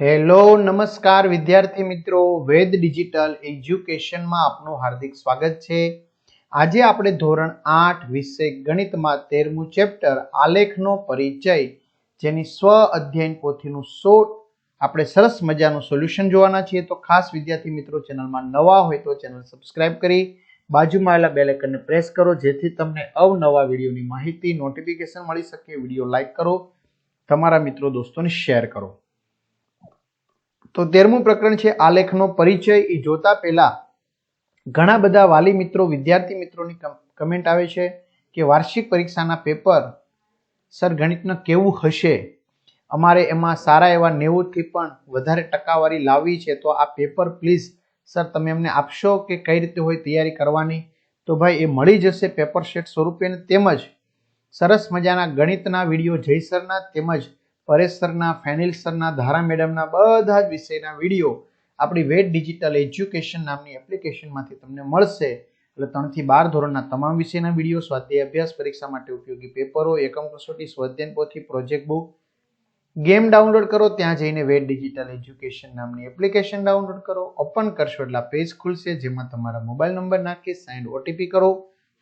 Hello, નમસ્કાર વિદ્યાર્થી મિત્રો. વેદ ડિજિટલ એજ્યુકેશનમાં આપનું હાર્દિક સ્વાગત છે. આજે આપણે ધોરણ આઠ વિષય ગણિતમાં તેરમું ચેપ્ટર આલેખનો પરિચય, જેની સ્વ અધ્યયન પોથીનું સો આપણે સરસ મજાનું સોલ્યુશન જોવાના છીએ. તો ખાસ વિદ્યાર્થી મિત્રો, ચેનલમાં નવા હોય તો ચેનલ સબસ્ક્રાઇબ કરી, બાજુમાં આવેલા બેલ આઇકનને પ્રેસ કરો, જેથી તમને અવનવા વિડીયોની માહિતી, નોટિફિકેશન મળી શકે. વીડિયો લાઇક કરો, તમારા મિત્રો, દોસ્તોને શેર કરો. તો તેરમું પ્રકરણ છે આલેખનો પરિચય. એ જોતા પહેલા ઘણા બધા વાલી મિત્રો, વિદ્યાર્થી મિત્રોની કમેન્ટ આવે છે કે વાર્ષિક પરીક્ષાના પેપર, સર, ગણિતનું કેવું હશે? અમારે એમાં સારા એવા નેવુંથી પણ વધારે ટકાવારી લાવવી છે, તો આ પેપર પ્લીઝ સર, તમે અમને આપશો કે કઈ રીતે હોય તૈયારી કરવાની? તો ભાઈ, એ મળી જશે પેપર સેટ સ્વરૂપે તેમજ સરસ મજાના ગણિતના વીડિયો જય સરના તેમજ પરેશ સરના ફેનિલ સરના ધારા મેડમના બધા જ વિષયના વીડિયો આપણી વેટ ડિજિટલ એજ્યુકેશન નામની એપ્લિકેશનમાંથી તમને મળશે. એટલે ત્રણથી બાર ધોરણના તમામ વિષયના વીડિયો, સ્વાધ્યાય અભ્યાસ, પરીક્ષા માટે ઉપયોગી પેપરો, એકમ કસોટી સ્વાધ્યાયન પોથી, પ્રોજેક્ટ બુક. ગેમ ડાઉનલોડ કરો, ત્યાં જઈને વેટ ડિજિટલ એજ્યુકેશન નામની એપ્લિકેશન ડાઉનલોડ કરો. ઓપન કરશો એટલે પેજ ખુલશે, જેમાં તમારા મોબાઈલ નંબર નાખી સાઇન્ડ ઓટીપી કરો.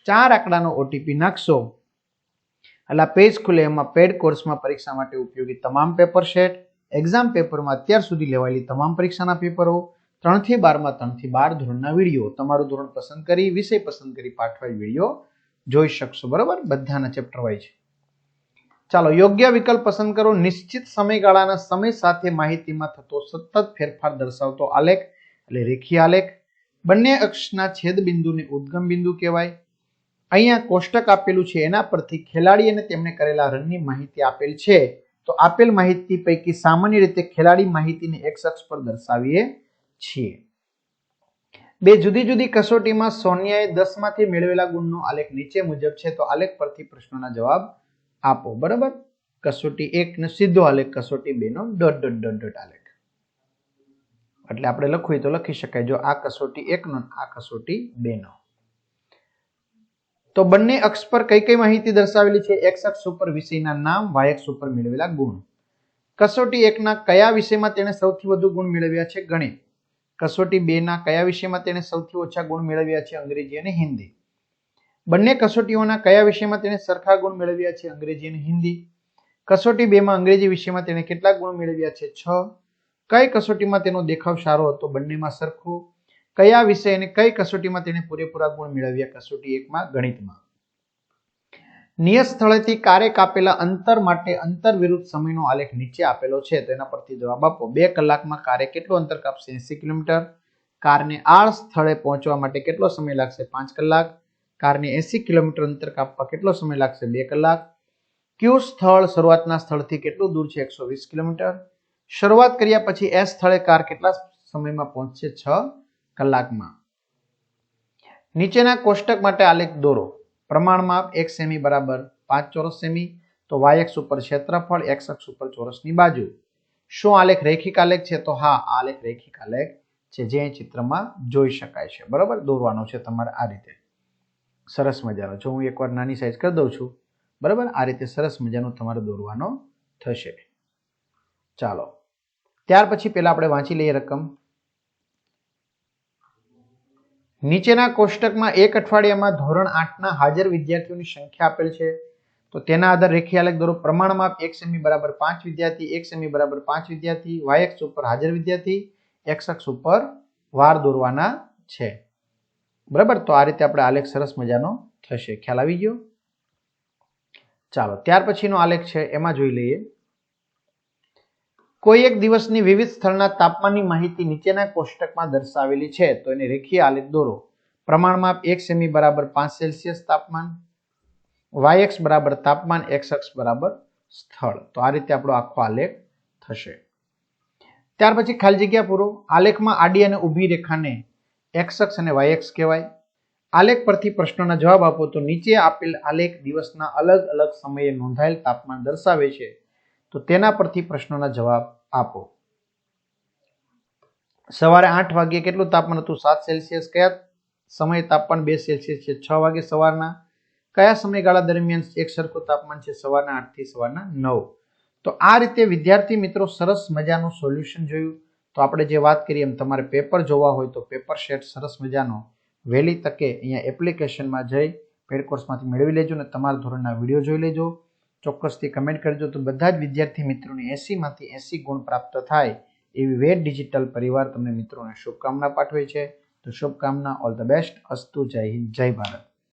ચાર આંકડાનો ઓટીપી નાખશો. એટલે પેજ ખુલે, એમાં પેડ કોર્સમાં પરીક્ષા માટે ઉપયોગી તમામ પેપર સેટ, એક્ઝામ પેપરમાં અત્યાર સુધી લેવાયેલી તમામ પરીક્ષાના પેપરો, ત્રણથી બારમાં, ત્રણથી બાર ધોરણના વીડિયો, તમારું ધોરણ પસંદ કરી, વિષય પસંદ કરી પાઠવાય વીડિયો જોઈ શકશો, બરાબર? બધાના ચેપ્ટર વાઇઝ ચાલો, યોગ્ય વિકલ્પ પસંદ કરો, નિશ્ચિત સમયગાળાના સમય સાથે માહિતીમાં થતો સતત ફેરફાર દર્શાવતો આલેખ, એટલે રેખીય આલેખ. બંને અક્ષના છેદ બિંદુને ઉદ્ગમ બિંદુ કહેવાય. અહીંયા કોષ્ટક આપેલું છે એના પરથી ખેલાડી અને તેમણે કરેલા રનની માહિતી આપેલ છે. તો આપેલ માહિતી પૈકી સામાન્ય રીતે ખેલાડી માહિતીને એક શખ્સ પર દર્શાવીએ છીએ. બે જુદી જુદી કસોટીમાં સોનિયાએ દસમાંથી મેળવેલા ગુણનો આલેખ નીચે મુજબ છે. તો આલેખ પરથી પ્રશ્નોના જવાબ આપો. બરાબર? કસોટી એક નો સીધો આલેખ, કસોટી બે નો ડોટ ડોટ ડોટ ડોટ આલેખ. એટલે આપણે લખવું તો લખી શકાય. જો આ કસોટી એક નો આ કસોટી બે નો તો બંને અક્ષ પર કઈ કઈ માહિતી દર્શાવેલી છે? એક્સ અક્ષ ઉપર વિષયના નામ, વાય અક્ષ ઉપર મેળવેલા ગુણ. કસોટી એકના કયા વિષયમાં તેણે સૌથી વધુ ગુણ મેળવ્યા છે? ગણિત. કસોટી બે ના કયા વિષયમાં તેણે સૌથી ઓછા ગુણ મેળવ્યા છે? અંગ્રેજી અને હિન્દી. બંને કસોટીઓના કયા વિષયમાં તેણે સરખા ગુણ મેળવ્યા છે? અંગ્રેજી અને હિન્દી. કસોટી બે માં અંગ્રેજી વિષયમાં તેણે કેટલા ગુણ મેળવ્યા છે? છ. કઈ કસોટીમાં તેનો દેખાવ સારો હતો? બંનેમાં સરખો કયા વિષય અને કઈ કસોટીમાં તેણે પૂરેપૂરા ગુણ મેળવ્યા? કસોટી એકમાં, ગણિતમાં. નિયત સ્થળેથી કારે કાપેલા અંતર માટે અંતર વિરુદ્ધ સમયનો આલેખ નીચે આપેલો છે. તો એના પરથી જવાબ આપો. બે કલાકમાં કારે કેટલું અંતર કાપશે? એસી કિલોમીટર. કારને આર સ્થળે પહોંચવા માટે કેટલો સમય લાગશે? પાંચ કલાક. કારને એસી કિલોમીટર અંતર કાપવા કેટલો સમય લાગશે? બે કલાક. ક્યુ સ્થળ શરૂઆતના સ્થળથી કેટલું દૂર છે? એકસો વીસ કિલોમીટર. શરૂઆત કર્યા પછી એસ સ્થળે કાર કેટલા સમયમાં પહોંચશે? છ. કલાકમાં. નીચેના કોષ્ટક માટે આલેખ દોરો. પ્રમાણમાં એક સેમી બરાબર પાંચ ચોરસ સેમી, તો વાય એક્સ ઉપર ક્ષેત્રફળ એક્સ અક્ષ ઉપર ચોરસની બાજુ. શું આલેખ રેખિક આલેખ છે? તો હા આલેખ રેખિક આલેખ છે, જે ચિત્રમાં જોઈ શકાય છે. બરાબર? દોરવાનો છે તમારે આ રીતે. સરસ મજાનો. જો હું એકવાર નાની સાઈઝ કરી દઉં છું, બરાબર? આ રીતે સરસ મજાનું તમારે દોરવાનો થશે. ચાલો. ત્યાર પછી પહેલાં આપણે વાંચી લઈએ રકમ. નીચેના કોષ્ટકમાં એક અઠવાડિયામાં ધોરણ આઠના હાજર વિદ્યાર્થીઓની સંખ્યા આપેલ છે. તો તેના આધાર રેખીય આલેખ દોરો. પ્રમાણમાં એક સેમી બરાબર પાંચ વિદ્યાર્થી, એક સેમી બરાબર પાંચ વિદ્યાર્થી વાય એક્સ ઉપર હાજર વિદ્યાર્થી એક્સ અક્ષ ઉપર વાર દોરવાના છે. બરાબર? તો આ રીતે આપણે આલેખ સરસ મજાનો થશે. ખ્યાલ આવી ગયો? ચાલો, ત્યાર પછીનો આલેખ છે, એમાં જોઈ લઈએ. કોઈ એક દિવસની વિવિધ સ્થળના તાપમાનની માહિતી નીચેના કોષ્ટકમાં દર્શાવેલી છે, તો એને રેખીય આલેખ દોરો. પ્રમાણમાં એક સેમી બરાબર પાંચ સેલ્સિયસ તાપમાન, વાયએક્સ બરાબર તાપમાન એક્સ અક્ષ બરાબર સ્થળ. તો આ રીતે આપણો આખો આલેખ થશે. ત્યાર પછી ખાલી જગ્યા પૂરો. આલેખમાં આડી અને ઊભી રેખાને એક્સ અક્ષ અને વાયએક્સ કહેવાય. આલેખ પરથી પ્રશ્નોના જવાબ આપો, તો નીચે આપેલ આલેખ દિવસના અલગ અલગ સમયે નોંધાયેલ તાપમાન દર્શાવે છે. તો તેના પરથી પ્રશ્નોના જવાબ આપો. સવારે આઠ વાગ્યે કેટલું તાપમાન હતું? સાત સેલ્સિયસ. કયા સમય તાપમાન બે સેલ્સિયસ છે? છ વાગે સવારના. કયા સમયગાળા દરમિયાન એક સરખું તાપમાન છે? સવારના આઠથી સવારના નવ. તો આ રીતે વિદ્યાર્થી મિત્રો સરસ મજાનું સોલ્યુશન જોયું. તો આપણે જે વાત કરીએ એમ તમારે પેપર જોવા હોય તો પેપર શેટ સરસ મજાનો વહેલી તકે અહીંયા એપ્લિકેશનમાં જઈ, પેડ કોર્સમાંથી મેળવી લેજો અને તમારા ધોરણના વીડિયો જોઈ લેજો. ચોક્કસથી કમેન્ટ કરજો. તો બધા જ વિદ્યાર્થી મિત્રોને એસીમાંથી એસી ગુણ પ્રાપ્ત થાય એવી વેદ ડિજિટલ પરિવાર તમને મિત્રોને શુભકામના પાઠવે છે. તો શુભકામના ઓલ ધ બેસ્ટ અસ્તુ, જય હિન્દ, જય ભારત.